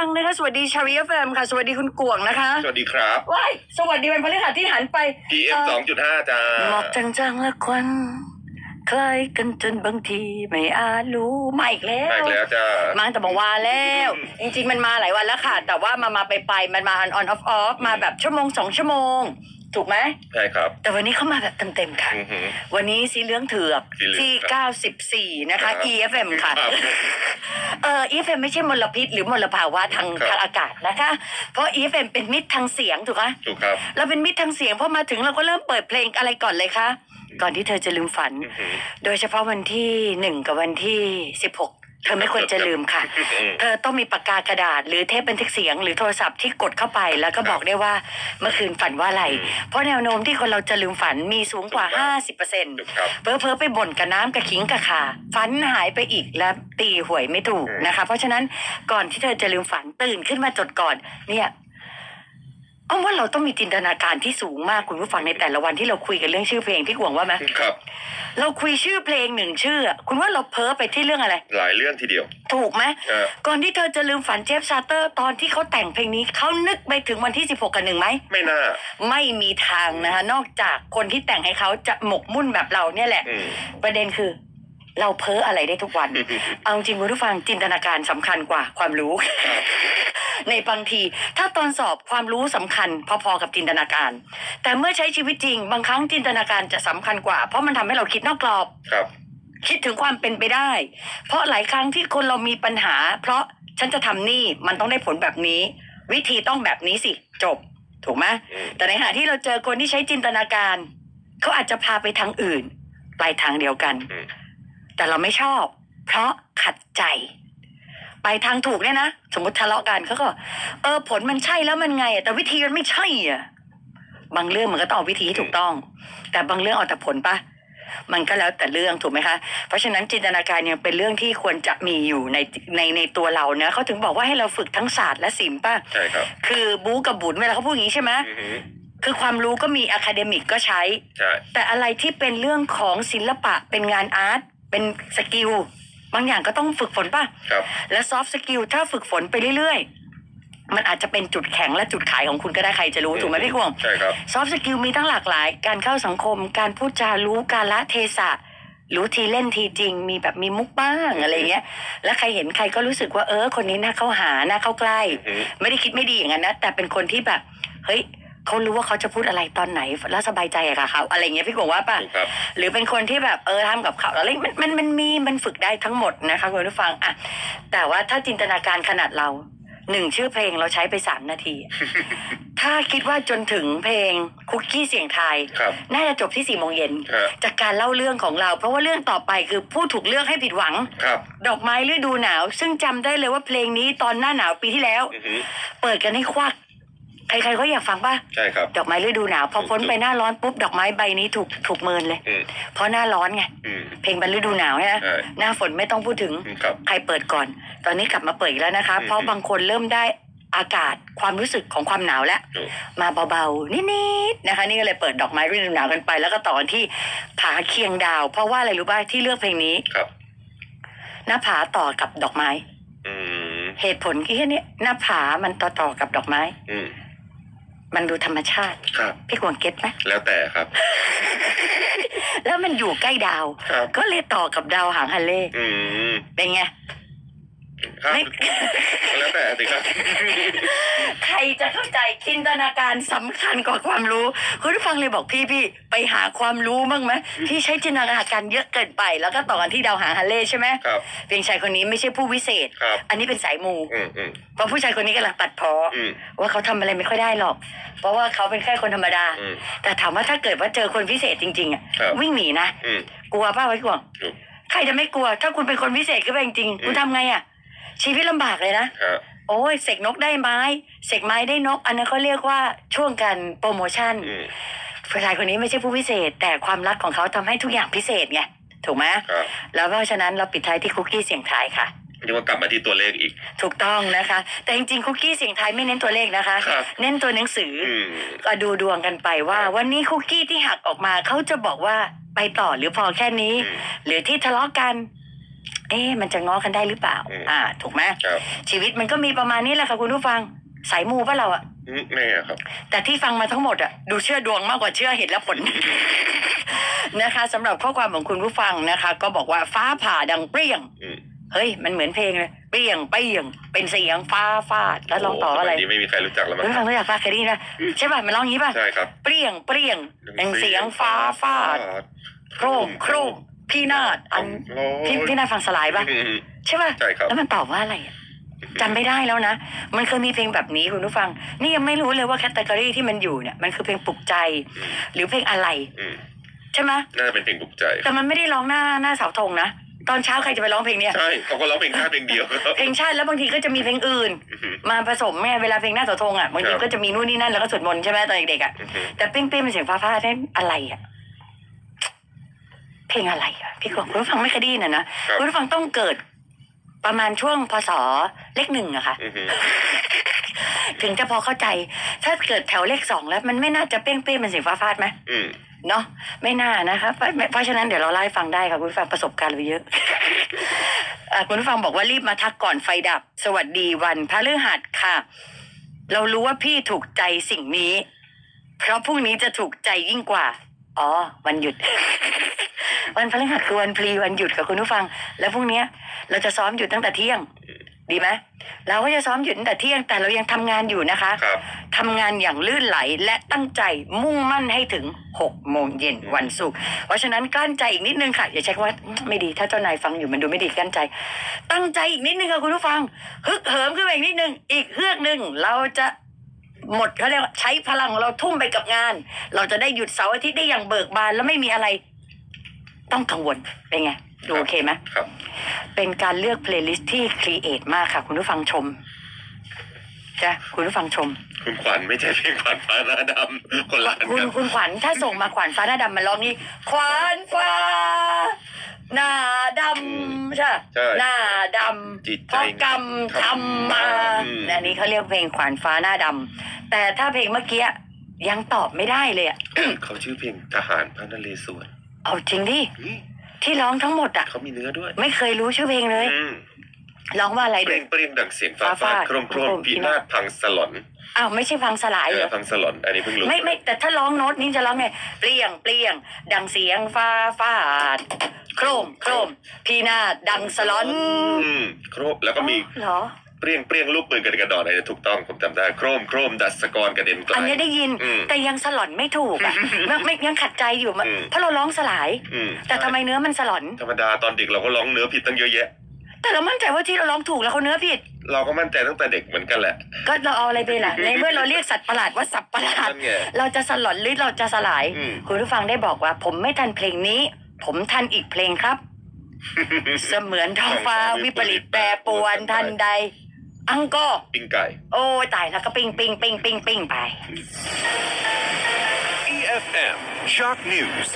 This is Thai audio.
ฟังนะคะ สวัสดีชาริยแฟมค่ะ สวัสดีคุณกวงนะคะสวัสดีครับว้ายสวัสดีวันพฤหัสที่หันไป PM สองจุดห้าจ้าหมอกจางๆและควันคล้ายกันจนบางทีไม่อาจรู้มาอีกแล้มาอีวกแล้วจ้ามาตั้งแต่เมื่อวานแล้ว จริงๆมันมาหลายวันแล้วค่ะ แต่ว่ามามาไปไปๆมันมา on on off off มาแบบชั่วโมงสองชั่วโมง ถูกไหมใช่ครับ แต่วันนี้เข้ามาแบบเต็มๆค่ะ อือหือ วันนี้สีเหลืองเถือกสีเหลืองที่ครับ94 นะคะครับ EFM ค่ะครับ เอ่อ EFM ไม่ใช่มลพิษหรือมลภาวะทางครับ ทางอากาศนะคะ เพราะ EFM เป็นมิตรทางเสียงถูกไหมถูกครับ เราเป็นมิตรทางเสียงพอมาถึงเราก็เริ่มเปิดเพลงอะไรก่อนเลยคะ ก่อนที่เธอจะลืมฝัน อือหือ โดยเฉพาะวันที่หนึ่งกับวันที่สิบหก เธอไม่ควรจะลืมค่ะอืมเธอต้องมีปากกากระดาษ หรือเทปบันทึกเสียง หรือโทรศัพท์ที่กดเข้าไป แล้วก็บอกได้ว่าเมื่อคืนฝันว่าอะไรอืมเพราะแนวโน้มที่คนเราจะลืมฝันมีสูงกว่าถูกครับ50%ถูกครับเพอเพอๆไปบ่นกับน้ำกับขิงกับขาฝันหายไปอีกแล้วตีหวยไม่ถูกอืมนะคะ เพราะฉะนั้นก่อนที่เธอจะลืมฝันตื่นขึ้นมาจดก่อนเนี่ย เอาว่าเราต้องมีจินตนาการที่สูงมากคุณผู้ฟังในแต่ละวันที่เราคุยกันเรื่องชื่อเพลงพี่กวงว่าไหมครับ เราคุยชื่อเพลงหนึ่งชื่ออะคุณว่าเราเพ้อไปที่เรื่องอะไร หลายเรื่องทีเดียว ถูกไหมเออก่อนที่เธอจะลืมฝันเจฟซาเตอร์ ตอนที่เขาแต่งเพลงนี้เขานึกไปถึงวันที่ 16 กันหนึ่งไหมไม่น่าไม่มีทางนะคะนอกจากคนที่แต่งให้เขาจะหมกมุ่นแบบเราเนี่ยแหละอืมประเด็นคือ เราเพ้ออะไรได้ทุกวัน เอาจริงคุณผู้ฟังจินตนาการสำคัญกว่าความรู้ ในบางที ถ้าตอนสอบความรู้สำคัญ พอๆกับจินตนาการ แต่เมื่อใช้ชีวิตจริง บางครั้งจินตนาการจะสำคัญกว่า เพราะมันทำให้เราคิดนอกกรอบครับ คิดถึงความเป็นไปได้ เพราะหลายครั้งที่คนเรามีปัญหา เพราะฉันจะทำนี่มันต้องได้ผลแบบนี้ วิธีต้องแบบนี้สิจบ ถูกไหมอืมแต่ในขณะที่เราเจอคนที่ใช้จินตนาการเขาอาจจะพาไปทางอื่นปลายทางเดียวกันอืม แต่เราไม่ชอบ เพราะขัดใจ ไปทางถูกเนี่ยนะสมมติทะเลาะกันเขาก็ เออ ผลมันใช่แล้วมันไงอะแต่วิธีมันไม่ใช่อะบางเรื่องมันก็ต้องเอาวิธีที่ถูกต้อง แต่บางเรื่องเอาแต่ผลปะมันก็แล้วแต่เรื่องถูกไหมคะ เพราะฉะนั้นจินตนาการยังเป็นเรื่องที่ควรจะมีอยู่ในในในตัวเราเนะเขาถึงบอกว่าให้เราฝึกทั้งศาสตร์และศิลป์ป่ะใช่ครับคือบู๊กับบุญเวลาเขาพูดอย่างนี้ใช่ไหมอือหือคือความรู้ก็มีอะคาเดมิกก็ใช้ใช่แต่อะไรที่เป็นเรื่องของศิลปะเป็นงานอาร์ต เป็นสกิลบางอย่างก็ต้องฝึกฝนป่ะ ครับ และซอฟต์สกิลถ้าฝึกฝนไปเรื่อยๆ มันอาจจะเป็นจุดแข็งและจุดขายของคุณก็ได้ใครจะรู้ ถูกไหมพี่กวงใช่ครับ ซอฟต์สกิลมีตั้งหลากหลาย การเข้าสังคม การพูดจารู้การละเทศะ รู้ทีเล่นทีจริง มีแบบมีมุกบ้างอะไรเงี้ย แล้วใครเห็นใครก็รู้สึกว่าเออ คนนี้น่าเข้าหาน่าเข้าใกล้ อือหือไม่ได้คิดไม่ดีอย่างนั้นนะแต่เป็นคนที่แบบเฮ้ย เขารู้ว่าเขาจะพูดอะไรตอนไหนแล้วสบายใจกับเขาอะไรเงี้ยพี่กวงว่าป่ะถูกครับหรือเป็นคนที่แบบเออทำกับเขาวอะไรมันมันมันมีมันฝึกได้ทั้งหมดนะคะคุณผู้ฟังอะแต่ว่าถ้าจินตนาการขนาดเราหนึ่งชื่อเพลงเราใช้ไปสามนาที ถ้าคิดว่าจนถึงเพลงคุกกี้เสียงไทายครับน่าจะจบที่สี่โมงเย็นฮะจากการเล่าเรื่องของเรา เพราะว่าเรื่องต่อไปคือผู้ถูกเลือกให้ผิดหวังครับดอกไม้ฤดูหนาว ซึ่งจำได้เลยว่าเพลงนี้ตอนหน้าหนาวปีที่แล้วอือหือเปิดกันให้ควัก ใครๆก็อยากฟังป่ะ ใช่ครับ ดอกไม้ฤดูหนาวพอพ้นไปหน้าร้อนปุ๊บดอกไม้ใบนี้ถูกถูกเมินเลย อืมเพราะหน้าร้อนไง อืม เพลงบรรฤดูหนาวใช่ไหมใช่ หน้าฝนไม่ต้องพูดถึง อืมครับ ใครเปิดก่อน ตอนนี้กลับมาเปิดอีกแล้วนะคะ อืมเพราะบางคนเริ่มได้อากาศความรู้สึกของความหนาวแล้ว ถูก มาเบาๆ นิดๆ นะคะ นี่ก็เลยเปิดดอกไม้ฤดูหนาวกันไป แล้วก็ต่อกันที่ผาเคียงดาว เพราะว่าอะไรรู้ป่ะที่เลือกเพลงนี้ ครับ หน้าผาต่อกับดอกไม้ อืมเหตุผลคือแค่นี้หน้าผามันต่อต่อๆกับดอกไม้ อืม มันดูธรรมชาติ ครับ พี่กวางเก็ตไหม แล้วแต่ครับ แล้วมันอยู่ใกล้ดาว ครับ ก็เลยต่อกับดาวหางฮันเล่อืม เป็นไง ครับไม่ แล้วแต่สิครับใครจะเข้าใจจินตนาการสำคัญกว่าความรู้คุณผู้ฟังเลยบอกพี่พี่ไปหาความรู้บ้างไหมที่ใช้จินตนาการเยอะเกินไป แล้วก็ต่อกันที่ดาวหางฮันเล่ใช่ไหมครับ เพียงชายคนนี้ไม่ใช่ผู้วิเศษ ครับ อันนี้เป็นสายมู อืมอืมเพราะผู้ชายคนนี้กำลังตัดเพออืมว่าเขาทำอะไรไม่ค่อยได้หรอก เพราะว่าเขาเป็นแค่คนธรรมดา อืม แต่ถามว่าถ้าเกิดว่าเจอคนพิเศษจริงๆอะครับ วิ่งหนีนะ อืม กลัวป้าไว้ก่อนถูกใครจะไม่กลัว ถ้าคุณเป็นคนพิเศษขึ้นไปจริงๆคุณทำไงอะ ชีวิตลำบากเลยนะฮะโอ้ยเสกนกได้ไม้เสกไม้ได้นก อันนั้นเขาเรียกว่าช่วงการโปรโมชั่นอืมผู้ชายคนนี้ไม่ใช่ผู้พิเศษ แต่ความรักของเขาทำให้ทุกอย่างพิเศษไงถูกไหมครับแล้วเพราะฉะนั้นเราปิดท้ายที่คุกกี้เสียงทายค่ะนี่ว่ากลับมาที่ตัวเลขอีก ถูกต้องนะคะ แต่จริงๆคุกกี้เสียงทายไม่เน้นตัวเลขนะคะครับเน้นตัวหนังสือออืมก็ดูดวงกันไปว่าครับวันนี้คุกกี้ที่หักออกมาเขาจะบอกว่าไปต่อหรือพอแค่นี้อืมหรือที่ทะเลาะกัน เอ๊ะมันจะง้อกันได้หรือเปล่า อืม อ่า ถูกไหมครับชีวิตมันก็มีประมาณนี้แหละค่ะคุณผู้ฟังสายมูปะเราอะอืมไม่อะครับ แต่ที่ฟังมาทั้งหมดอะดูเชื่อดวงมากกว่าเชื่อเหตุและผล นะคะสำหรับข้อความของคุณผู้ฟังนะคะ ก็บอกว่าฟ้าผ่าดังเปรี้ยง อืมเฮ้ย มันเหมือนเพลงเลยเปรี้ยงเปรี้ยง เป็นเสียงฟ้าฟาดแล้วลองต่อว่าอะไรโสมัยนี้ไม่มีใครรู้จักแล้วมั้คุณงผู้ฟังรู้จักฟ้าเคยได้ยินนะใช่ป่ะมันร้องอย่างนี้ป่ะใช่ครับเปรี้ยงเปรี้ยงเป็นเสียงฟ้าฟาด โครมโครม พี่นาดอันพี่พี่นาดฟังสลายป่ะอืมใช่ป่ะใช่ครับแล้วมันตอบว่าอะไรอะจำไม่ได้แล้วนะ มันเคยมีเพลงแบบนี้คุณผู้ฟัง นี่ยังไม่รู้เลยว่าแคตตากรีที่มันอยู่เนี่ย มันคือเพลงปลุกใจอืมหรือเพลงอะไรอืมใช่ไหมน่าจะเป็นเพลงปลุกใจ แต่มันไม่ได้ร้องหน้าหน้าเสาธงนะ ตอนเช้าใครจะไปร้องเพลงเนี้ย ใช่เขาก็ร้องเพลงชาติเพลงเดียว เพลงชาติแล้วบางทีก็จะมีเพลงอื่นอือหือมาผสมแม่เวลาเพลงหน้าเสาธงอะบางทีครับก็จะมีนู่นนี่นั่นแล้วก็สวดมนต์ใช่ไหมตอนเด็กๆอะอือหือแต่เป้งเป้งเป็นเสียงฟ้าฟาดนั่นอะไรอะ เพลงอะไรอะพี่กบคุณผู้ฟังไม่เคยได้ยินอะนะครับคุณผู้ฟังต้องเกิดประมาณช่วงพศเลขหนึ่งอะค่ะอือหือถึงจะพอเข้าใจ ถ้าเกิดแถวเลขสองแล้ว มันไม่น่าจะเป้งเป้งเป็นเสียงฟ้าฟาดไหมอืมเนาะไม่น่านะคะเพราะเพราะฉะนั้นเดี๋ยวเราเล่าให้ฟังได้ค่ะคุณผู้ฟังประสบการณ์เราเยอะอะคุณผู้ฟังบอกว่ารีบมาทักก่อนไฟดับ สวัสดีวันพฤหัสค่ะ เรารู้ว่าพี่ถูกใจสิ่งนี้ เพราะพรุ่งนี้จะถูกใจยิ่งกว่า อ๋อ วันหยุด วันพฤหัสคือวันพลีวันหยุดค่ะคุณผู้ฟัง แล้วพรุ่งเนี้ยเราจะซ้อมหยุดตั้งแต่เที่ยง ดีไหมเราก็จะซ้อมหยุดตั้งแต่เที่ยงแต่เรายังทำงานอยู่นะคะครับทำงานอย่างลื่นไหลและตั้งใจมุ่งมั่นให้ถึง6โมงเย็นวันศุกร์เพราะฉะนั้นกลั้นใจอีกนิดนึงค่ะ อย่าใช้คำว่าอืมไม่ดีถ้าเจ้านายฟังอยู่มันดูไม่ดีกลั้นใจ ตั้งใจอีกนิดนึงค่ะคุณผู้ฟังฮึกเหิมขึ้นมาอีกนิดนึงอีกเฮือกหนึ่งเราจะ หมดเขาเรียกว่าใช้พลังของเราทุ่มไปกับงาน เราจะได้หยุดเสาร์อาทิตย์ได้อย่างเบิกบานแล้วไม่มีอะไร ต้องกังวลเป็นไงดูโอเคไหมครับ เป็นการเลือกเพลย์ลิสต์ที่ครีเอทมากค่ะ คุณผู้ฟังชมจ้ะคุณผู้ฟังชม คุณขวัญไม่ใช่เพลงขวัญฟ้าหน้าดำคนละอันคุณกันคุณขวัญถ้าส่งมาขวัญฟ้าหน้าดำมาร้องนี่ขวัญฟ้า หน้าดำใช่ใช่หน้าดจิตำเพใจ ราะกรรมทำมาอืมอันนี้เขาเรียกเพลงขวัญฟ้าหน้าดำแต่ถ้าเพลงเมื่อกี้ยังตอบไม่ได้เลยอะเขาชื่อเพลงทหารพระนเรศวรเอาจริงดินี่ที่ร้องทั้งหมดอะเขามีเนื้อด้วยไม่เคยรู้ชื่อเพลงเลย อืม ร้องว่าอะไรเปเด็ร่กงเปร่งดังเสียงฟ้าฟ้าฟาฟาดดโครมโครโครมมพินาศพังสลอนอ้าวไม่ใช่ฟังสลายเอเหรอ อพังสลอน อันนี้เพิ่งรู้ไม่ไม่แต่ถ้าร้องโน้ตนี้จะร้องไงเปลี่ยงเปลี่ยง ดังเสียงฟ้าฟาด โครมโครมพีนาศดังสลอนอืมโครมแล้วก็มีอ๋อเหรอ เปรี้ยงเปรี้ยงลูกปืนกระเด็นกระดอนอะไรถูกต้องผมจำได้โครมโครมดัสกรกระเด็นไกล อันนี้ได้ยินอืมแต่ยังสลอนไม่ถูกอะไม่ไม่ยังขัดใจอยู่มันอืม เพราะเราร้องสลาย อืมแต่ทำไมเนื้อมันสลอน ธรรมดาตอนเด็กเราก็ร้องเนื้อผิดตั้งเยอะแยะ แต่เรามั่นใจว่าที่เราร้องถูกแล้วเขาเนื้อผิด เราก็มั่นใจตั้งแต่เด็กเหมือนกันแหละ ก็เราเอาอะไรไปล่ะ ในเมื่อเราเรียกสัตว์ประหลาดว่าสัตว์ประหลาด นั่นไงเราจะสลอนหรือเราจะสลาย อืม คุณผู้ฟังได้บอกว่า ผมไม่ทันเพลงนี้ ผมทันอีกเพลงครับ เสมือนท้องฟ้าวิปริตแปรปรวนทันใด อังก็ปิ้งไก่ โอ้ยตายแล้วก็ปิ้งปิ้งปิ้งปิ้งปิ้งไป EFM Shock News.